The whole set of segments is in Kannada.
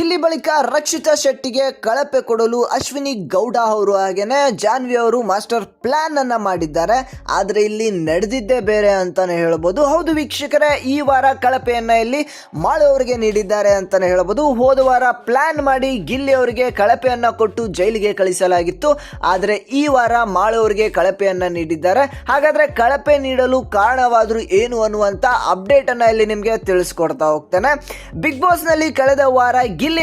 ಗಿಲ್ಲಿ ಬಳಿಕ ರಕ್ಷಿತಾ ಶೆಟ್ಟಿಗೆ ಕಳಪೆ ಕೊಡಲು ಅಶ್ವಿನಿ ಗೌಡ ಅವರು ಹಾಗೇನೆ ಜಾನ್ವಿ ಅವರು ಮಾಸ್ಟರ್ ಪ್ಲಾನ್ ಅನ್ನ ಮಾಡಿದ್ದಾರೆ. ಆದ್ರೆ ಇಲ್ಲಿ ನಡೆದಿದ್ದೇ ಬೇರೆ ಅಂತಾನೆ ಹೇಳ್ಬೋದು. ಹೌದು ವೀಕ್ಷಕರೇ, ಈ ವಾರ ಕಳಪೆಯನ್ನ ಇಲ್ಲಿ ಅವರಿಗೆ ನೀಡಿದ್ದಾರೆ ಅಂತಾನೆ ಹೇಳ್ಬೋದು. ಹೋದ ವಾರ ಪ್ಲಾನ್ ಮಾಡಿ ಗಿಲ್ಲಿ ಅವರಿಗೆ ಕಳಪೆಯನ್ನ ಕೊಟ್ಟು ಜೈಲಿಗೆ ಕಳಿಸಲಾಗಿತ್ತು. ಆದ್ರೆ ಈ ವಾರ ಅವರಿಗೆ ಕಳಪೆಯನ್ನ ನೀಡಿದ್ದಾರೆ. ಹಾಗಾದ್ರೆ ಕಳಪೆ ನೀಡಲು ಕಾರಣವಾದರೂ ಏನು ಅನ್ನುವಂತ ಅಪ್ಡೇಟ್ ಅನ್ನ ಇಲ್ಲಿ ನಿಮಗೆ ತಿಳಿಸ್ಕೊಡ್ತಾ ಹೋಗ್ತೇನೆ. ಬಿಗ್ ಬಾಸ್ನಲ್ಲಿ ಕಳೆದ ವಾರ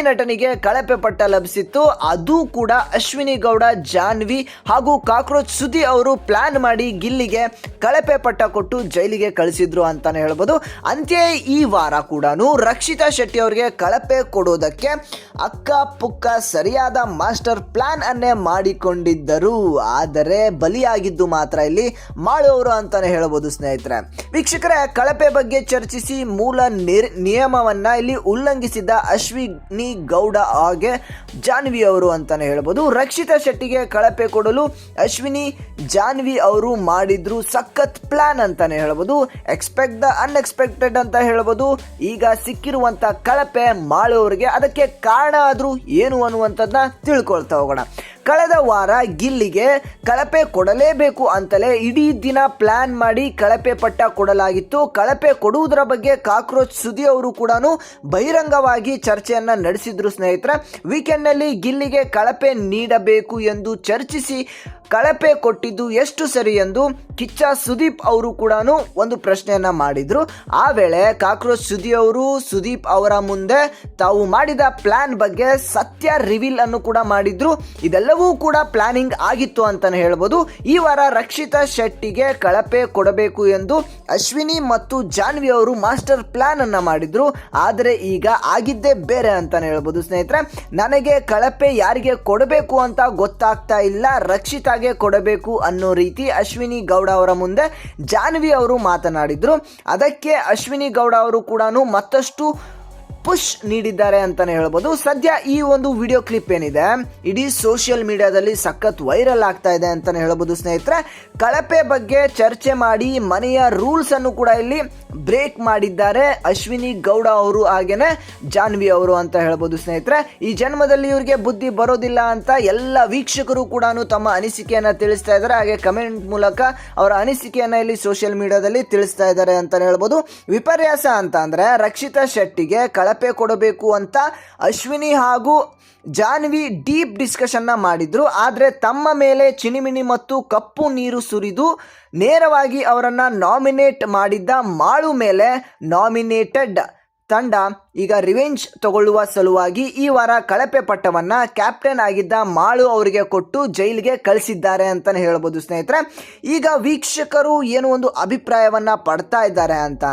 ನಟನಿಗೆ ಕಳಪೆ ಪಟ್ಟ ಲಭಿಸಿತ್ತು. ಅದು ಕೂಡ ಅಶ್ವಿನಿ ಗೌಡ, ಜಾನ್ವಿ ಹಾಗೂ ಕಾಕ್ರೋಚ್ ಸುದಿ ಅವರು ಪ್ಲಾನ್ ಮಾಡಿ ಗಿಲ್ಲಿಗೆ ಕಳಪೆ ಪಟ್ಟ ಕೊಟ್ಟು ಜೈಲಿಗೆ ಕಳಿಸಿದ್ರು ಅಂತಾನೆ ಹೇಳ್ಬೋದು. ಅಂತೆಯೇ ಈ ವಾರ ಕೂಡ ರಕ್ಷಿತಾ ಶೆಟ್ಟಿ ಅವರಿಗೆ ಕಳಪೆ ಕೊಡೋದಕ್ಕೆ ಅಕ್ಕ ಪುಕ್ಕ ಸರಿಯಾದ ಮಾಸ್ಟರ್ ಪ್ಲಾನ್ ಅನ್ನೇ ಮಾಡಿಕೊಂಡಿದ್ದರು. ಆದರೆ ಬಲಿಯಾಗಿದ್ದು ಮಾತ್ರ ಇಲ್ಲಿ ಮಾಡುವವರು ಅಂತಾನೆ ಹೇಳ್ಬೋದು ಸ್ನೇಹಿತರೆ. ವೀಕ್ಷಕರೇ, ಕಳಪೆ ಬಗ್ಗೆ ಚರ್ಚಿಸಿ ಮೂಲ ನಿರ್, ನಿಯಮವನ್ನ ಇಲ್ಲಿ ಉಲ್ಲಂಘಿಸಿದ ಅಶ್ವಿನಿ ಗೌಡ ಹಾಗೆ ಜಾನ್ವಿ ಅವರು ಅಂತಾನೆ ಹೇಳ್ಬೋದು. ರಕ್ಷಿತಾ ಶೆಟ್ಟಿಗೆ ಕಳಪೆ ಕೊಡಲು ಅಶ್ವಿನಿ, ಜಾನ್ವಿ ಅವರು ಮಾಡಿದ್ರು ಸಖತ್ ಪ್ಲಾನ್ ಅಂತಾನೆ ಹೇಳ್ಬೋದು. ಎಕ್ಸ್ಪೆಕ್ಟ್ ದ ಅನ್ಎಕ್ಸ್ಪೆಕ್ಟೆಡ್ ಅಂತ ಹೇಳ್ಬೋದು. ಈಗ ಸಿಕ್ಕಿರುವಂತ ಕಳಪೆ ಮಾಳುವವರಿಗೆ ಅದಕ್ಕೆ ಕಾರಣ ಆದರೂ ಏನು ಅನ್ನುವಂಥದ್ದನ್ನ ತಿಳ್ಕೊಳ್ತಾ ಹೋಗೋಣ. ಕಳೆದ ವಾರ ಗಿಲ್ಲಿಗೆ ಕಳಪೆ ಕೊಡಲೇಬೇಕು ಅಂತಲೇ ಇಡೀ ದಿನ ಪ್ಲಾನ್ ಮಾಡಿ ಕಳಪೆ ಪಟ್ಟ ಕೊಡಲಾಗಿತ್ತು. ಕಳಪೆ ಕೊಡುವುದರ ಬಗ್ಗೆ ಕಾಕ್ರೋಚ್ ಸುದಿ ಅವರು ಕೂಡ ಬಹಿರಂಗವಾಗಿ ಚರ್ಚೆಯನ್ನ ನಡೆಸಿದ್ರು ಸ್ನೇಹಿತರೆ. ವೀಕೆಂಡ್ನಲ್ಲಿ ಗಿಲ್ಲಿಗೆ ಕಳಪೆ ನೀಡಬೇಕು ಎಂದು ಚರ್ಚಿಸಿ ಕಳಪೆ ಕೊಟ್ಟಿದ್ದು ಎಷ್ಟು ಸರಿ ಎಂದು ಕಿಚ್ಚ ಸುದೀಪ್ ಅವರು ಕೂಡ ಒಂದು ಪ್ರಶ್ನೆಯನ್ನ ಮಾಡಿದ್ರು. ಆ ವೇಳೆ ಕಾಕ್ರೋಚ್ ಸುದಿ ಅವರು, ಸುದೀಪ್ ಅವರ ಮುಂದೆ ತಾವು ಮಾಡಿದ ಪ್ಲಾನ್ ಬಗ್ಗೆ ಸತ್ಯ ರಿವೀಲ್ ಅನ್ನು ಕೂಡ ಮಾಡಿದ್ರು. ಇದೆಲ್ಲವೂ ಕೂಡ ಪ್ಲಾನಿಂಗ್ ಆಗಿತ್ತು ಅಂತಾನೆ ಹೇಳ್ಬೋದು. ಈ ವಾರ ರಕ್ಷಿತಾ ಶೆಟ್ಟಿಗೆ ಕಳಪೆ ಕೊಡಬೇಕು ಎಂದು ಅಶ್ವಿನಿ ಮತ್ತು ಜಾನ್ವಿ ಅವರು ಮಾಸ್ಟರ್ ಪ್ಲಾನ್ ಅನ್ನ ಮಾಡಿದ್ರು. ಆದರೆ ಈಗ ಆಗಿದ್ದೇ ಬೇರೆ ಅಂತಾನೆ ಹೇಳ್ಬೋದು ಸ್ನೇಹಿತರೆ. ನನಗೆ ಕಳಪೆ ಯಾರಿಗೆ ಕೊಡಬೇಕು ಅಂತ ಗೊತ್ತಾಗ್ತಾ ಇಲ್ಲ. ರಕ್ಷಿತಾಗೆ ಕೊಡಬೇಕು ಅನ್ನೋ ರೀತಿ ಅಶ್ವಿನಿ ಗೌಡ ಅವರ ಮುಂದೆ ಜಾನ್ವಿ ಅವರು ಮಾತನಾಡಿದ್ರು. ಅದಕ್ಕೆ ಅಶ್ವಿನಿ ಗೌಡ ಅವರು ಕೂಡ ಮತ್ತಷ್ಟು ಪುಷ್ ನೀಡಿದ್ದಾರೆ ಅಂತಾನೆ ಹೇಳ್ಬೋದು. ಸದ್ಯ ಈ ಒಂದು ವಿಡಿಯೋ ಕ್ಲಿಪ್ ಏನಿದೆ, ಇಡೀ ಸೋಷಿಯಲ್ ಮೀಡಿಯಾದಲ್ಲಿ ಸಖತ್ ವೈರಲ್ ಆಗ್ತಾ ಇದೆ ಅಂತಾನೆ ಹೇಳ್ಬೋದು ಸ್ನೇಹಿತರೆ. ಕಳಪೆ ಬಗ್ಗೆ ಚರ್ಚೆ ಮಾಡಿ, ಮನೆಯ ರೂಲ್ಸ್ ಅನ್ನು ಕೂಡ ಇಲ್ಲಿ ಬ್ರೇಕ್ ಮಾಡಿದ್ದಾರೆ ಅಶ್ವಿನಿ ಗೌಡ ಅವರು ಹಾಗೇನೆ ಜಾನ್ವಿ ಅವರು ಅಂತ ಹೇಳ್ಬೋದು ಸ್ನೇಹಿತರೆ. ಈ ಜನ್ಮದಲ್ಲಿ ಇವರಿಗೆ ಬುದ್ಧಿ ಬರೋದಿಲ್ಲ ಅಂತ ಎಲ್ಲ ವೀಕ್ಷಕರು ಕೂಡ ತಮ್ಮ ಅನಿಸಿಕೆಯನ್ನು ತಿಳಿಸ್ತಾ ಇದ್ದಾರೆ. ಹಾಗೆ ಕಮೆಂಟ್ ಮೂಲಕ ಅವರ ಅನಿಸಿಕೆಯನ್ನು ಇಲ್ಲಿ ಸೋಷಿಯಲ್ ಮೀಡಿಯಾದಲ್ಲಿ ತಿಳಿಸ್ತಾ ಇದ್ದಾರೆ ಅಂತಾನೆ ಹೇಳ್ಬೋದು. ವಿಪರ್ಯಾಸ ಅಂತ ಅಂದ್ರೆ ರಕ್ಷಿತಾ ಶೆಟ್ಟಿಗೆ ಕಳಪೆ ಕೊಡಬೇಕು ಅಂತ ಅಶ್ವಿನಿ ಹಾಗೂ ಜಾನ್ವಿ ಡೀಪ್ ಡಿಸ್ಕಷನ್ನ ಮಾಡಿದ್ರು. ಆದರೆ ತಮ್ಮ ಮೇಲೆ ಚಿನಿಮಿನಿ ಮತ್ತು ಕಪ್ಪು ನೀರು ಸುರಿದು ನೇರವಾಗಿ ಅವರನ್ನು ನಾಮಿನೇಟ್ ಮಾಡಿದ್ದ ಮಾಳು ಮೇಲೆ ನಾಮಿನೇಟೆಡ್ ತಂಡ ಈಗ ರಿವೆಂಜ್ ತಗೊಳ್ಳುವ ಸಲುವಾಗಿ ಈ ವಾರ ಕಳಪೆ ಪಟ್ಟವನ್ನು ಕ್ಯಾಪ್ಟನ್ ಆಗಿದ್ದ ಮಾಳು ಅವರಿಗೆ ಕೊಟ್ಟು ಜೈಲಿಗೆ ಕಳಿಸಿದ್ದಾರೆ ಅಂತಲೇ ಹೇಳ್ಬೋದು ಸ್ನೇಹಿತರೆ. ಈಗ ವೀಕ್ಷಕರು ಏನು ಒಂದು ಅಭಿಪ್ರಾಯವನ್ನ ಪಡ್ತಾ ಇದ್ದಾರೆ ಅಂತ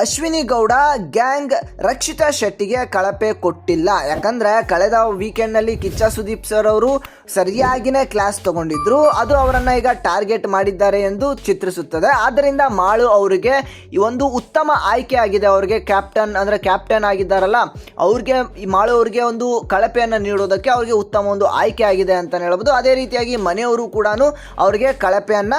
ಅಶ್ವಿನಿ ಗೌಡ ಗ್ಯಾಂಗ್ ರಕ್ಷಿತಾ ಶೆಟ್ಟಿಗೆ ಕಳಪೆ ಕೊಟ್ಟಿಲ್ಲ. ಯಾಕಂದ್ರೆ ಕಳೆದ ವೀಕೆಂಡ್ನಲ್ಲಿ ಕಿಚ್ಚ ಸುದೀಪ್ ಸರ್ ಅವರು ಸರಿಯಾಗಿನೇ ಕ್ಲಾಸ್ ತಗೊಂಡಿದ್ರು. ಅದು ಅವರನ್ನ ಈಗ ಟಾರ್ಗೆಟ್ ಮಾಡಿದ್ದಾರೆ ಎಂದು ಚಿತ್ರಿಸುತ್ತದೆ. ಆದ್ದರಿಂದ ಮಾಳು ಅವರಿಗೆ ಒಂದು ಉತ್ತಮ ಆಯ್ಕೆ ಆಗಿದೆ. ಅವರಿಗೆ ಕ್ಯಾಪ್ಟನ್ ಅಂದ್ರೆ ಕ್ಯಾಪ್ಟನ್ ಆಗಿದ್ದಾರಲ್ಲ, ಅವ್ರಿಗೆ ಈ ಮಾಳು ಅವರಿಗೆ ಒಂದು ಕಳಪೆಯನ್ನು ನೀಡೋದಕ್ಕೆ ಅವ್ರಿಗೆ ಉತ್ತಮ ಒಂದು ಆಯ್ಕೆ ಆಗಿದೆ ಅಂತ ಹೇಳ್ಬೋದು. ಅದೇ ರೀತಿಯಾಗಿ ಮನೆಯವರು ಕೂಡ ಅವ್ರಿಗೆ ಕಳಪೆಯನ್ನ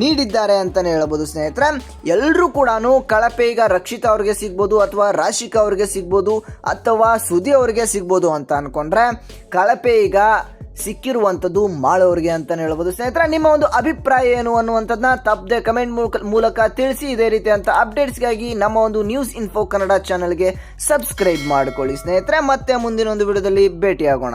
ನೀಡಿದ್ದಾರೆ ಅಂತಲೇ ಹೇಳ್ಬೋದು ಸ್ನೇಹಿತರೆ. ಎಲ್ಲರೂ ಕೂಡ ಕಳಪೆ ಈಗ ರಕ್ಷಿತಾ ಅವ್ರಿಗೆ ಸಿಗ್ಬೋದು ಅಥವಾ ರಾಶಿಕಾ ಅವ್ರಿಗೆ ಸಿಗ್ಬೋದು ಅಥವಾ ಸುದಿ ಅವ್ರಿಗೆ ಸಿಗ್ಬೋದು ಅಂತ ಅನ್ಕೊಂಡ್ರೆ ಕಳಪೆ ಈಗ ಸಿಕ್ಕಿರುವಂಥದ್ದು ಮಾಳವ್ರಿಗೆ ಅಂತಲೇ ಹೇಳ್ಬೋದು ಸ್ನೇಹಿತರೆ. ನಿಮ್ಮ ಒಂದು ಅಭಿಪ್ರಾಯ ಏನು ಅನ್ನುವಂಥದ್ದನ್ನ ತಪ್ಪದೆ ಕಮೆಂಟ್ ಮೂಲಕ ತಿಳಿಸಿ. ಇದೇ ರೀತಿಯಂಥ ಅಪ್ಡೇಟ್ಸ್ಗಾಗಿ ನಮ್ಮ ಒಂದು ನ್ಯೂಸ್ ಇನ್ಫೋ ಕನ್ನಡ ಚಾನಲ್ಗೆ ಸಬ್ಸ್ಕ್ರೈಬ್ ಮಾಡಿಕೊಳ್ಳಿ ಸ್ನೇಹಿತರೆ. ಮತ್ತೆ ಮುಂದಿನ ಒಂದು ವಿಡಿಯೋದಲ್ಲಿ ಭೇಟಿಯಾಗೋಣ.